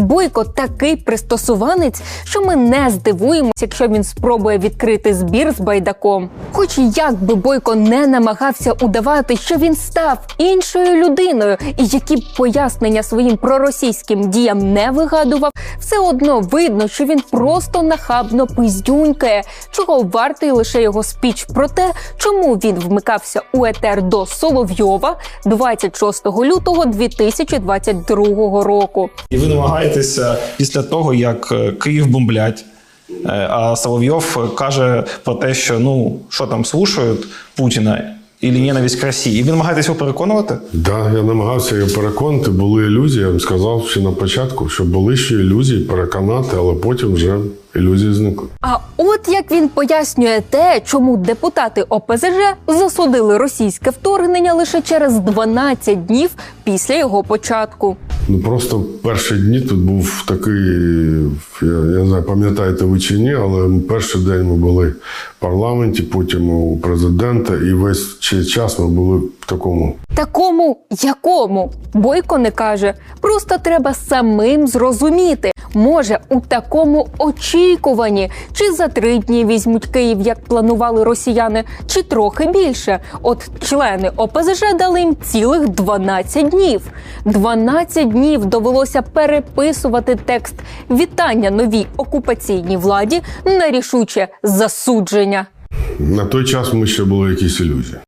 Бойко такий пристосуванець, що ми не здивуємося, якщо він спробує відкрити збір з байдаком. Хоч як би Бойко не намагався удавати, що він став іншою людиною, і які б пояснення своїм проросійським діям не вигадував, все одно видно, що він просто нахабно пиздюнькає, чого вартий лише його спіч про те, чому він вмикався у етер до Соловйова 26 лютого 2022 року. І ви намагаєтеся після того, як е, Київ бомблять. е, А Соловйов каже про те, що ну що там слушають Путіна і ненависть к Росії. І ви намагаєтесь його переконувати? Да, я намагався його переконати. Були ілюзії. Я вам сказав ще на початку, що були ще ілюзії переконати, але потім вже ілюзії зникли. А от як він пояснює те, чому депутати ОПЗЖ засудили російське вторгнення лише через 12 днів після його початку. Ну просто перші дні тут був такий, я, я не знаю, пам'ятаєте ви чи ні, але перший день ми були парламенті, потім у президента, і весь час ми були такому Такому якому Бойко не каже. Просто треба самим зрозуміти. Може, у такому очікуванні, чи за три дні візьмуть Київ, як планували росіяни, чи трохи більше. От члени ОПЗЖ дали їм цілих 12 днів. 12 днів довелося переписувати текст вітання новій окупаційній владі на рішуче засудження. на той час ми ще були якісь ілюзії.